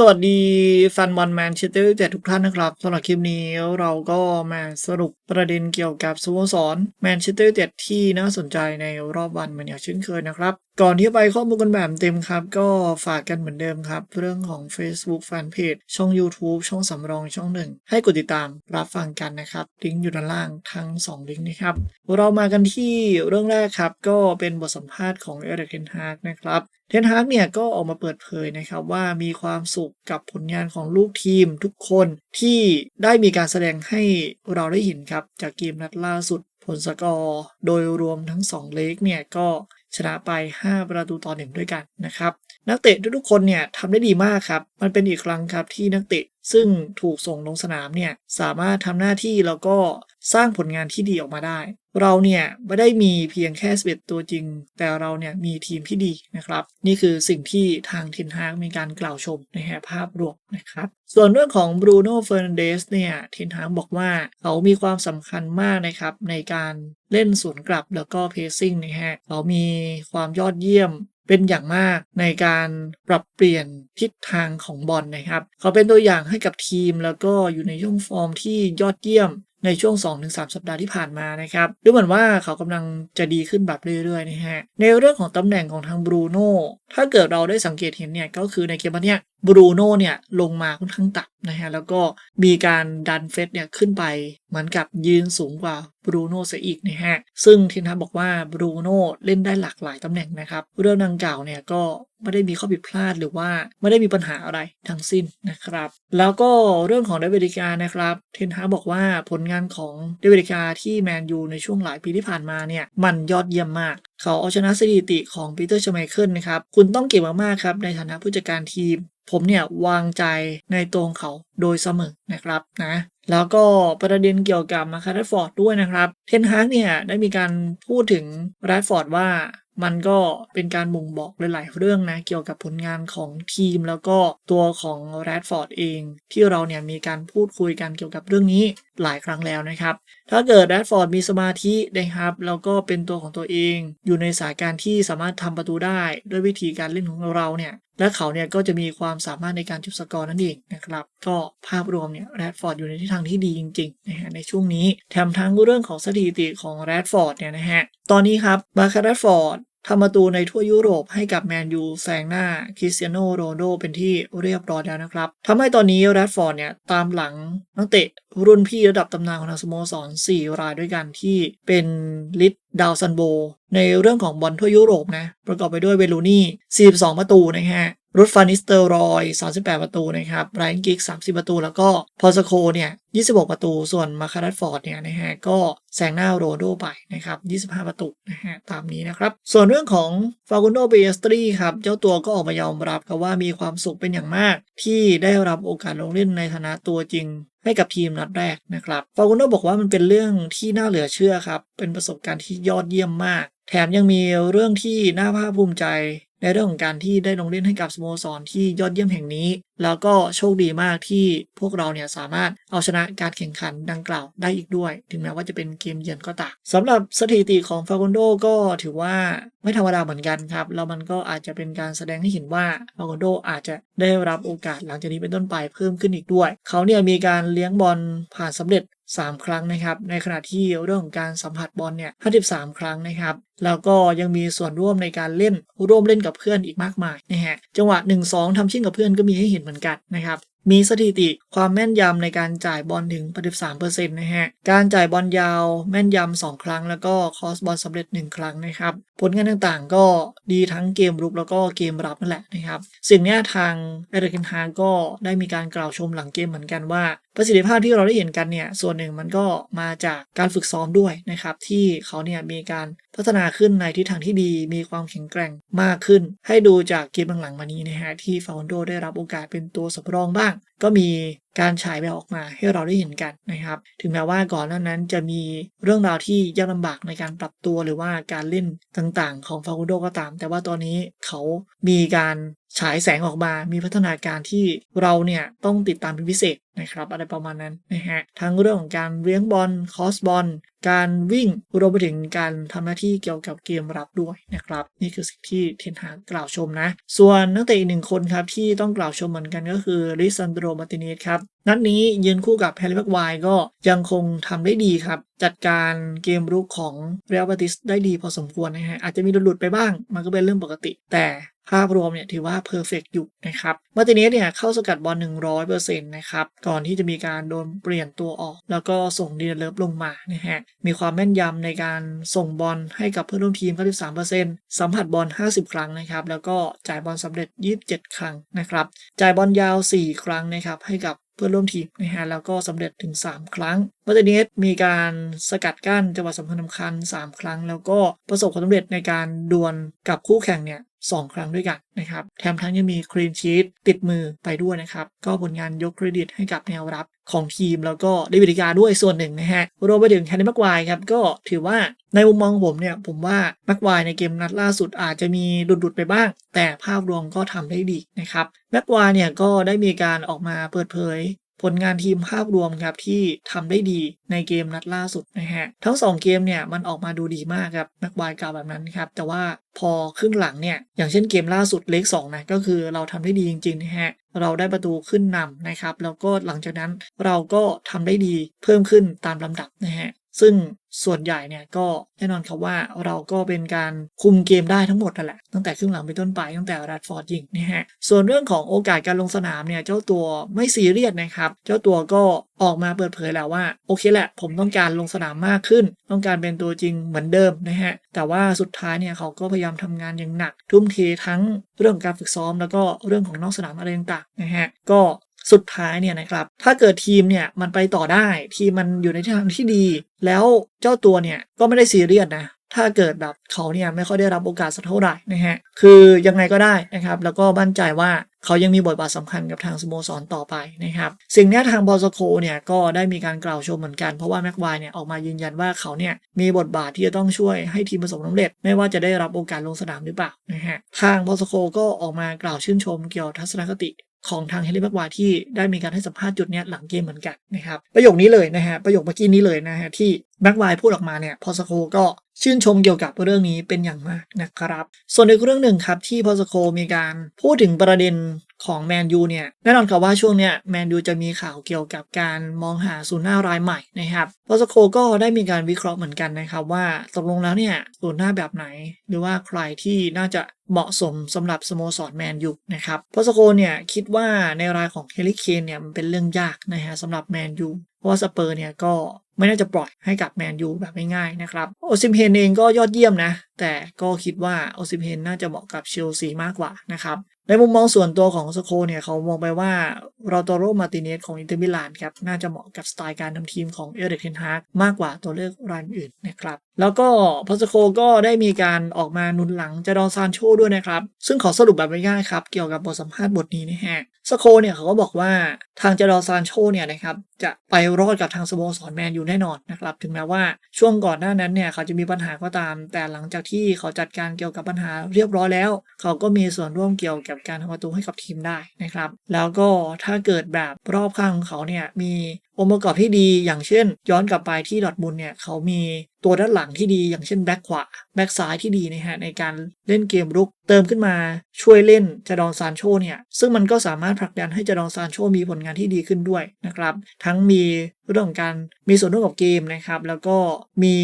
สวัสดีแฟนบอลแมนเชสเตอร์ยูไนเต็ดทุกท่านนะครับสำหรับคลิปนี้เราก็มาสรุปประเด็นเกี่ยวกับสโมสรแมนเชสเตอร์ยูไนเต็ดที่น่าสนใจในรอบวันเหมือนอย่างเช่นเคยนะครับ ก่อนที่ไปข้อมูลกันแบบเต็มครับ ก็ฝากกันเหมือนเดิมครับ เรื่องของ Facebook Fanpage ช่อง YouTube ช่องสำรองช่องหนึ่งให้กดติดตามรับฟังกันนะครับ ลิงก์อยู่ด้านล่างทั้ง 2 ลิงก์นะครับ เรามากันที่เรื่องแรกครับ ก็เป็นบทสัมภาษณ์ของเอริกเทนฮากนะครับเทนฮากเนี่ยก็ออกมาเปิดเผยนะครับว่ามีความสุขกับผลงานของลูกทีมทุกคนที่ได้มีการแสดงให้เราได้เห็นครับ จากเกมนัดล่าสุดผลสกอร์ โดยรวมทั้ง 2 เลกเนี่ยก็ ชนะไป 5 ประตูต่อหนึ่งด้วยกันนะครับ นักเตะทุกๆคนเนี่ยทำได้ดีมากครับ มันเป็นอีกครั้งครับที่นักเตะซึ่งถูกส่งลงสนามเนี่ยสามารถทำหน้าที่แล้วก็สร้างผลงานที่ดีออกมาได้ เราเนี่ยไม่ได้มีเพียงแค่สเ11ตัวจริง แต่เราเนี่ยมีทีมที่ดีนะครับ นี่คือสิ่งที่ทางเทนฮากมีการกล่าวชมในแภาพรวมนะครับ ส่วนเรื่องของบรูโน่เฟอร์นันเดสเนี่ยเทนฮากบอกว่าเขามีความสำคัญมากนะครับในการเล่นสวนกลับแล้วก็เพซซิ่งนะฮะเขามีความยอดเยี่ยมเป็นอย่างมากในการปรับเปลี่ยนทิศทางของบอลนะครับ เขาเป็นตัวอย่างให้กับทีมแล้วก็อยู่ในช่วงฟอร์มที่ยอดเยี่ยม ในช่วง 2-3 สัปดาห์ที่ผ่านมานะครับดูเหมือนว่าเขากำลังจะดีขึ้นแบบเรื่อยๆนะฮะในเรื่องของตำแหน่งของทางบรูโน่ถ้าเกิดเราได้สังเกตเห็นเนี่ยก็คือในเกมนี้ บรูโน่เนี่ยลงมาค่อนข้างต่ำนะฮะแล้วก็มีการดันเฟสเนี่ยขึ้นไปเหมือนกับยืนสูงกว่าบรูโน่เสียอีกนะฮะซึ่งทีนทับอกว่าบรูโน่เล่นได้หลากหลายตำแหน่งนะครับ เรื่องดังกล่าวเนี่ยก็ไม่ได้มีข้อผิดพลาดหรือว่าไม่ได้มีปัญหาอะไรทั้งสิ้นนะครับ แล้วก็เรื่องของเดวิดิกานะครับ เทนฮาบอกว่าผลงานของเดวิดิกาที่แมนยูในช่วงหลายปีที่ผ่านมาเนี่ยมันยอดเยี่ยมมาก เขาเอาชนะสถิติของปีเตอร์ชไมเคิลนะครับ คุณต้องเก่งมากๆครับในฐานะผู้จัดการทีม ผมเนี่ยวางใจในตัวของเขาโดยเสมอนะครับนะแล้วก็ประเด็นเกี่ยวกับมาคาร์ดฟอร์ดด้วยนะครับเทนฮากเนี่ยได้มีการพูดถึงแรดฟอร์ดว่ามันก็เป็นการบ่งบอกหลาย ๆ เรื่องนะเกี่ยวกับผลงานของทีม แล้วก็ตัวของแรดฟอร์ดเอง ที่เราเนี่ยมีการพูดคุยกันเกี่ยวกับเรื่องนี้หลายครั้งแล้วนะครับ ถ้าเกิดแรดฟอร์ดมีสมาธินะครับแล้วก็เป็นตัวของตัวเอง อยู่ในสายการที่สามารถทำประตูได้ ด้วยวิธีการเล่นของเราเนี่ย และเขาเนี่ยก็จะมีความสามารถในการจุดสกอร์นั่นเองนะครับ ก็ภาพรวมเนี่ยแรดฟอร์ดอยู่ในทิศทางที่ดีจริงๆนะฮะในช่วงนี้แถมทั้งเรื่องของสถิติของแรดฟอร์ดเนี่ยนะฮะตอนนี้ครับมาคาร์ดฟอร์ด ทำประตูในทั่วยุโรปให้กับแมนยูแซงหน้าคริสเตียโนโรนโดเป็นที่เรียบร้อยแล้วนะครับทำให้ตอนนี้แรดฟอร์ดเนี่ยตามหลังนักเตะรุ่นพี่ระดับตำนานของทางสโมสร4รายด้วยกันที่เป็นลิดดาวซันโบ ในเรื่องของบอลทั่วยุโรปนะ ประกอบไปด้วยเวลูนี่ 42 ประตูนะฮะ รุดฟานิสเตอร์รอย 38 ประตูนะครับไรอันกิก 30 ประตู แล้วก็พอสโคเนี่ย 26 ประตู ส่วนมาคาร์ดฟอร์ดเนี่ยนะฮะ ก็แซงหน้าโรโดไปนะครับ 25 ประตูนะฮะ ตามนี้นะครับ ส่วนเรื่องของฟากุนโดเบสตรีครับ เจ้าตัวก็ออกมายอมรับครับว่ามีความสุขเป็นอย่างมาก ที่ได้รับโอกาสลงเล่นในฐานะตัวจริงให้กับทีมนัดแรกนะครับ ฟากุนโดบอกว่ามันเป็นเรื่องที่น่าเหลือเชื่อครับ เป็นประสบการณ์ที่ยอดเยี่ยมมาก แถมยังมีเรื่องที่น่าภาคภูมิใจ ในเรื่องของการที่ได้ลงเล่นให้กับสโมสรที่ยอดเยี่ยมแห่งนี้ แล้วก็โชคดีมากที่พวกเราเนี่ยสามารถเอาชนะการแข่งขันดังกล่าวได้อีกด้วย ถึงแม้ว่าจะเป็นเกมเยือนก็ตามสำหรับสถิติของฟา c อนโดก็ถือว่าไม่ธรรมดาเหมือนกันครับ แล้วมันก็อาจจะเป็นการแสดงให้เห็นว่าฟา c อนโดอาจจะได้รับโอกาสหลังจากนี้เป็นต้นไปเพิ่มขึ้นอีกด้วย เขาเนี่ยมีการเลี้ยงบอลผ่านสำเร็จ 3 ครั้งนะครับ ในขณะที่เรื่องของการสัมผัสบอลเนี่ย 53 ครั้งนะครับ แล้วก็ยังมีส่วนร่วมในการเล่นร่วมเล่นกับเพื่อนอีกมากมายนะฮะ จังหวะ 1-2ทำชิ่งกับเพื่อนก็มีให้เห็นเหมือนกันนะครับมีสถิติความแม่นยำในการจ่ายบอลถึง 83%นะฮะ การจ่ายบอลยาวแม่นยำ 2 ครั้ง แล้วก็คอสบอลสำเร็จ 1 ครั้งนะครับ ผลงานต่างๆ ก็ดีทั้งเกมรุกแล้วก็เกมรับนั่นแหละนะครับ สิ่งนี้ทางเอริกันฮาก็ได้มีการกล่าวชมหลังเกมเหมือนกันว่า ประสิทธิภาพที่เราได้เห็นกันเนี่ยส่วนหนึ่งมันก็มาจากการฝึกซ้อมด้วยนะครับที่เขาเนี่ยมีการพัฒนาขึ้นในทิศทางที่ดี มีความแข็งแกร่งมากขึ้น ให้ดูจากเกมหลังๆมานี้นะฮะที่ฟาวนโดได้รับโอกาสเป็นตัวสำรองบ้าง ก็มีการฉายแบบออกมาให้เราได้เห็นกันนะครับ ถึงแม้ว่าก่อนหน้านั้นจะมีเรื่องราวที่ยากลำบากในการปรับตัวหรือว่าการเล่นต่างๆ ของฟา c โดก็ตาม แต่ว่าตอนนี้เขามีการฉายแสงออกมา มีพัฒนาการที่เราเนี่ยต้องติดตามเป็นพิเศษ นะครับอะไรประมาณนั้นนะฮะทั้งเรื่องของการเลี้ยงบอลคอสบอลการวิ่งรวมไปถึงการทำหน้าที่เกี่ยวกับเกมรับด้วยนะครับ นี่คือสิ่งที่เทนฮากล่าวชมนะ ส่วนนักเตะอีกหนึ่งคนครับที่ต้องกล่าวชมเหมือนกันก็คือริซันโดรมาติเนสครับนัดนี้ยืนคู่กับแฮร์รี่แม็กไวก็ยังคงทำได้ดีครับ จัดการเกมรุกของเรอัลบาติสได้ดีพอสมควรนะฮะอาจจะมีหลุดไปบ้าง มันก็เป็นเรื่องปกติ แต่ ภาพรวมเนี่ยถือว่าเพอร์เฟกอยู่นะครับมาติเนสเนี่ยเข้าสกัดบอล 100%นะครับ ก่อนที่จะมีการโดนเปลี่ยนตัวออก แล้วก็ส่งดีเลิฟลงมานะฮะ มีความแม่นยำในการส่งบอลให้กับเพื่อนร่วมทีม 93%สัมผัสบอล 50 ครั้งนะครับ แล้วก็จ่ายบอลสำเร็จ 27 ครั้งนะครับ จ่ายบอลยาว 4 ครั้งนะครับให้กับ เพื่อนร่วมทีมนะฮะแล้วก็สำเร็จถึง 3 ครั้งมาร์ติเนสมีการสกัดกั้นจังหวะสำคัญสำคัญ3ครั้ง แล้วก็ประสบความสำเร็จในการดวลกับคู่แข่งเนี่ยสองครั้งด้วยกันนะครับ แถมทั้งยังมีคลีนชีตติดมือไปด้วยนะครับ ก็ผลงานยกเครดิตให้กับแนวรับ ของทีม แล้วก็ได้วิธีการด้วยส่วนหนึ่งนะฮะรวมไปถึงแฮนนี่มักไวครับก็ถือว่าในมุมมองผมเนี่ยผมว่ามักไวในเกมนัดล่าสุดอาจจะมีหลุดๆไปบ้าง แต่ภาพรวมก็ทำได้ดีนะครับแม็กไวเนี่ยก็ได้มีการออกมาเปิดเผย ผลงานทีมภาพรวมครับที่ทำได้ดีในเกมนัดล่าสุดนะฮะทั้ง 2 เกมเนี่ยมันออกมาดูดีมากครับแม็กไวกล่าวแบบนั้นครับแต่ว่าพอครึ่งหลังเนี่ยอย่างเช่นเกมล่าสุดเลข2นะก็คือเราทำได้ดีจริงๆนะฮะเราได้ประตูขึ้นนำนะครับแล้วก็หลังจากนั้นเราก็ทำได้ดีเพิ่มขึ้นตามลำดับนะฮะ ซึ่งส่วนใหญ่เนี่ยก็แน่นอนครับว่าเราก็เป็นการคุมเกมได้ทั้งหมดนั่นแหละตั้งแต่ครึ่งหลังไปต้นไปตั้งแต่แรดฟอร์ดยิงนะฮะส่วนเรื่องของโอกาสการลงสนามเนี่ยเจ้าตัวไม่ซีเรียสนะครับ เจ้าตัวก็ออกมาเปิดเผยแล้วว่า โอเคแหละ ผมต้องการลงสนามมากขึ้น ต้องการเป็นตัวจริงเหมือนเดิมนะฮะแต่ว่าสุดท้ายเนี่ยเขาก็พยายามทำงานอย่างหนัก ทุ่มเททั้งเรื่องการฝึกซ้อม แล้วก็เรื่องของนอกสนามอะไรต่างๆนะฮะก็ สุดท้ายเนี่ยนะครับ ถ้าเกิดทีมเนี่ยมันไปต่อได้ ทีมมันอยู่ในทางที่ดี แล้วเจ้าตัวเนี่ยก็ไม่ได้ซีเรียสนะ ถ้าเกิดแบบเขาเนี่ยไม่ค่อยได้รับโอกาสสักเท่าไหร่นะฮะ คือยังไงก็ได้นะครับ แล้วก็มั่นใจว่าเขายังมีบทบาทสำคัญกับทางสโมสรต่อไปนะครับ สิ่งนี้ทางบอสโคเนี่ยก็ได้มีการกล่าวชมเหมือนกัน เพราะว่าแม็กไวเนี่ยออกมายืนยันว่าเขาเนี่ยมีบทบาทที่จะต้องช่วยให้ทีมประสบความสำเร็จ ไม่ว่าจะได้รับโอกาสลงสนามหรือเปล่านะฮะทางบอสโคก็ออกมากล่าวชื่นชมเกี่ยวทัศนคติ ของทางเฮลิบักวาที่ได้มีการให้สัมภาษณ์จุดนี้หลังเกมเหมือนกันนะครับประโยคนี้เลยนะฮะประโยคเมื่อกี้นี้เลยนะฮะที่ แม็กวายพูดออกมาเนี่ยพอสโคก็ชื่นชมเกี่ยวกับเรื่องนี้เป็นอย่างมากนะครับ ส่วนอีกเรื่องหนึ่งครับที่พอสโคมีการพูดถึงประเด็นของแมนยูเนี่ยแน่นอนครับว่าช่วงเนี้ยแมนยูจะมีข่าวเกี่ยวกับการมองหาศูนย์หน้ารายใหม่นะครับพอสโคก็ได้มีการวิเคราะห์เหมือนกันนะครับว่าตกลงแล้วเนี่ยศูนย์หน้าแบบไหน หรือว่าใครที่น่าจะเหมาะสมสำหรับสโมสรแมนยูนะครับพอสโคเนี่ยคิดว่าในรายของเฮลิเคนเนี่ยมันเป็นเรื่องยากนะฮะสำหรับแมนยูเพราะว่าสเปอร์เนี่ยก็ไม่น่าจะปล่อยให้กับแมนยูแบบง่ายๆนะครับโอซิมเฮนเองก็ยอดเยี่ยมนะ แต่ก็คิดว่าโอซิเฮนน่าจะเหมาะกับเชลซีมากกว่านะครับในมุมมองส่วนตัวของสโคเนี่ยเขามองไปว่าโรโตโรมาติเนสของอินเตอร์มิลานครับน่าจะเหมาะกับสไตล์การทำทีมของเอริกเทนฮากมากกว่าตัวเลือกรายอื่นนะครับแล้วก็พอสโคก็ได้มีการออกมานุนหลังจารอนซานโชด้วยนะครับ ซึ่งขอสรุปแบบง่ายๆครับ เกี่ยวกับบทสัมภาษณ์บทนี้นะฮะสโคเนี่ยเขาก็บอกว่าทางจารอนซานโชเนี่ยนะครับจะไปรอดกับทางสโมสรแมนอยู่แน่นอนนะครับถึงแม้ว่าช่วงก่อนหน้านั้นเนี่ยเขาจะมีปัญหาก็ตาม แต่หลังจากที่เขาจัดการเกี่ยวกับปัญหาเรียบร้อยแล้ว เขาก็มีส่วนร่วมเกี่ยวกับการทำประตูให้กับทีมได้นะครับ แล้วก็ถ้าเกิดแบบรอบข้างของเขาเนี่ยมีองค์ประกอบที่ดีอย่างเช่น ย้อนกลับไปที่ดอทมุลเนี่ยเขามีตัวด้านหลังที่ดีอย่างเช่นแบ็คขวาแบ็คซ้ายที่ดีนะฮะในการเล่นเกมรุกเติมขึ้นมาช่วยเล่นจดองซานโชเนี่ยซึ่งมันก็สามารถผลักดันให้จดองซานโชมีผลงานที่ดีขึ้นด้วยนะครับ ทั้งมีเรื่องของการมีส่วนร่วมกับเกมนะครับแล้วก็มี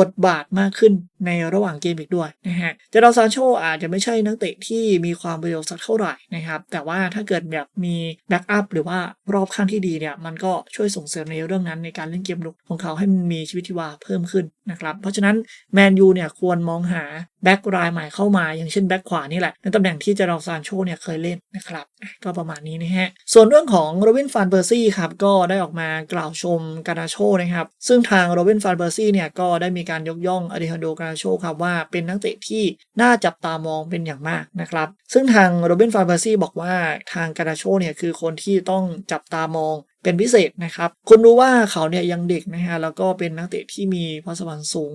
บทบาทมากขึ้นในระหว่างเกมอีกด้วยนะฮะเจดอนซานโชอาจจะไม่ใช่นักเตะที่มีความประโยชน์สักเท่าไหร่นะครับ แต่ว่าถ้าเกิดแบบมีแบ็กอัพหรือว่ารอบข้างที่ดีเนี่ย มันก็ช่วยส่งเสริมในเรื่องนั้นในการเล่นเกมลุกของเขาให้มันมีชีวิตชีวาเพิ่มขึ้นนะครับ เพราะฉะนั้นแมนยูเนี่ยควรมองหาแบ็กรายใหม่เข้ามา อย่างเช่นแบ็กขวานี่แหละในตำแหน่งที่เจดอนซานโชเนี่ยเคยเล่นนะครับก็ประมาณนี้นะฮะส่วนเรื่องของโรบินฟานเบอร์ซี่ครับก็ได้ออกมากล่าวชมกานาโชนะครับซึ่งทางโรบินฟานเบอร์ซี่เนี่ยก็ได้มีการยกย่องอเดฮันโดกานาโชครับว่าเป็นนักเตะที่น่าจับตามองเป็นอย่างมากนะครับ ซึ่งทางโรเบินฟานเบอร์ซี่บอกว่าทางกานาโชเนี่ยคือคนที่ต้องจับตามอง เป็นพิเศษนะครับ คุณรู้ว่าเขาเนี่ยยังเด็กนะฮะแล้วก็เป็นนักเตะที่มีพรสวรรค์สูง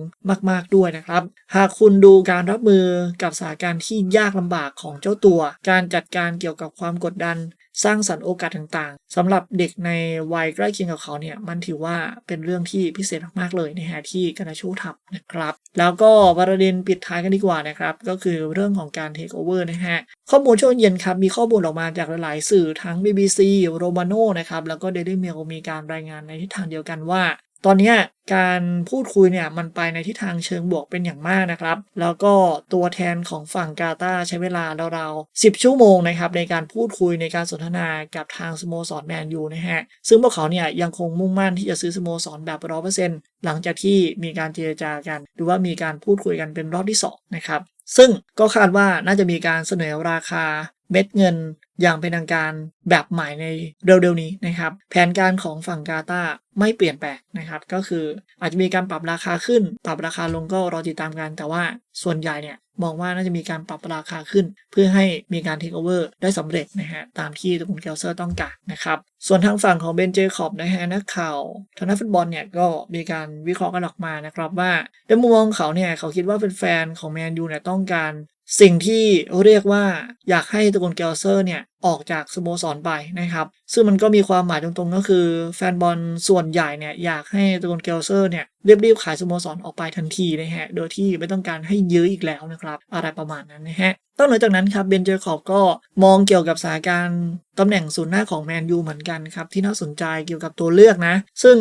มาก ๆด้วยนะครับ หากคุณดูการรับมือกับสถานการณ์ที่ยากลำบากของเจ้าตัว การจัดการเกี่ยวกับความกดดัน สร้างสรรค์โอกาสต่างๆสำหรับเด็กในวัยใกล้เคียงกับเขาเนี่ยมันถือว่าเป็นเรื่องที่พิเศษมากๆเลยนะฮะที่กานาโชูทำนะครับ แล้วก็ประเด็นปิดท้ายกันดีกว่านะครับก็คือเรื่องของการเทคโอเวอร์นะฮะข้อมูลช่วงเย็นครับมีข้อมูลออกมาจากหลายๆสื่อทั้ง BBC โรมาโนนะครับแล้วก็ Daily Mail มีการรายงานในทิศทางเดียวกันว่า ตอนนี้การพูดคุยเนี่ยมันไปในทิศทางเชิงบวกเป็นอย่างมากนะครับ แล้วก็ตัวแทนของฝั่งกาตาใช้เวลาราวๆ10 ชั่วโมงนะครับในการพูดคุยในการสนทนากับทางสโมสรแมนยูนะฮะ ซึ่งพวกเขาเนี่ยยังคงมุ่งมั่นที่จะซื้อสโมสรแบบร้อเปอร์เซ็นต์หลังจากที่มีการเจรจากัน หรือว่ามีการพูดคุยกันเป็นรอบที่สองนะครับซึ่งก็คาดว่าน่าจะมีการเสนอราคาเม็ดเงิน อย่างเป็นทางการแบบใหม่ในเร็วๆนี้นะครับ แผนการของฝั่งกาตาไม่เปลี่ยนแปลงนะครับ ก็คืออาจจะมีการปรับราคาขึ้น ปรับราคาลงก็รอติดตามกัน แต่ว่าส่วนใหญ่เนี่ยมองว่าน่าจะมีการปรับราคาขึ้น เพื่อให้มีการเทคโอเวอร์ได้สำเร็จนะฮะตามที่ตระกูลเกลเซอร์ต้องการนะครับ ส่วนทางฝั่งของเบนเจคอบนะฮะนักข่าวทางด้าฟุตบอลเนี่ยก็มีการวิเคราะห์กันออกมานะครับว่าในมุมมองของเขาเนี่ยเขาคิดว่าแฟนๆของแมนยูเนี่ยต้องการ สิ่งที่เรียกว่าอยากให้ตระกูลเกลเซอร์เนี่ยออกจากสโมสรไปนะครับ ซึ่งมันก็มีความหมายตรงๆ ก็คือแฟนบอลส่วนใหญ่เนี่ยอยากให้ตระกูลเกลเซอร์เนี่ยรีบๆขายสโมสรออกไปทันทีนะฮะ โดยที่ไม่ต้องการให้ยื้ออีกแล้วนะครับ อะไรประมาณนั้นนะฮะนอกเหนือจากนั้นครับเบนเจอร์ขอบก็มองเกี่ยวกับสถานการณ์ตำแหน่งศูนย์หน้าของแมนยูเหมือนกันครับ ที่น่าสนใจเกี่ยวกับตัวเลือกนะ ซึ่ง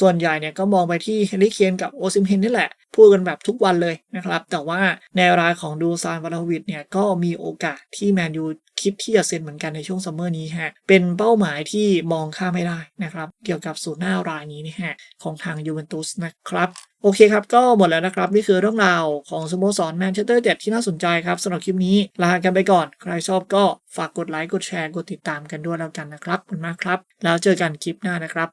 ส่วนใหญ่เนี่ยก็มองไปที่เฮนรี่เคนกับโอซิมเฮนนี่แหละ พูดกันแบบทุกวันเลยนะครับ แต่ว่าในรายของดูซานวาลาวิดเนี่ยก็มีโอกาสที่แมนยูคิดที่จะเซ็นเหมือนกันในช่วงซัมเมอร์นี้ฮะเป็นเป้าหมายที่มองข้ามไม่ได้นะครับเกี่ยวกับศูนย์หน้ารายนี้นี่ฮะของทางยูเวนตุสนะครับโอเคครับ ก็หมดแล้วนะครับ นี่คือเรื่องราวของสโมสรแมนเชสเตอร์เด็ดที่น่าสนใจครับสำหรับคลิปนี้ ลากันไปก่อน ใครชอบก็ฝากกดไลค์ กดแชร์ กดติดตามกันด้วยแล้วกันนะครับขอบคุณมากครับ แล้วเจอกันคลิปหน้านะครับ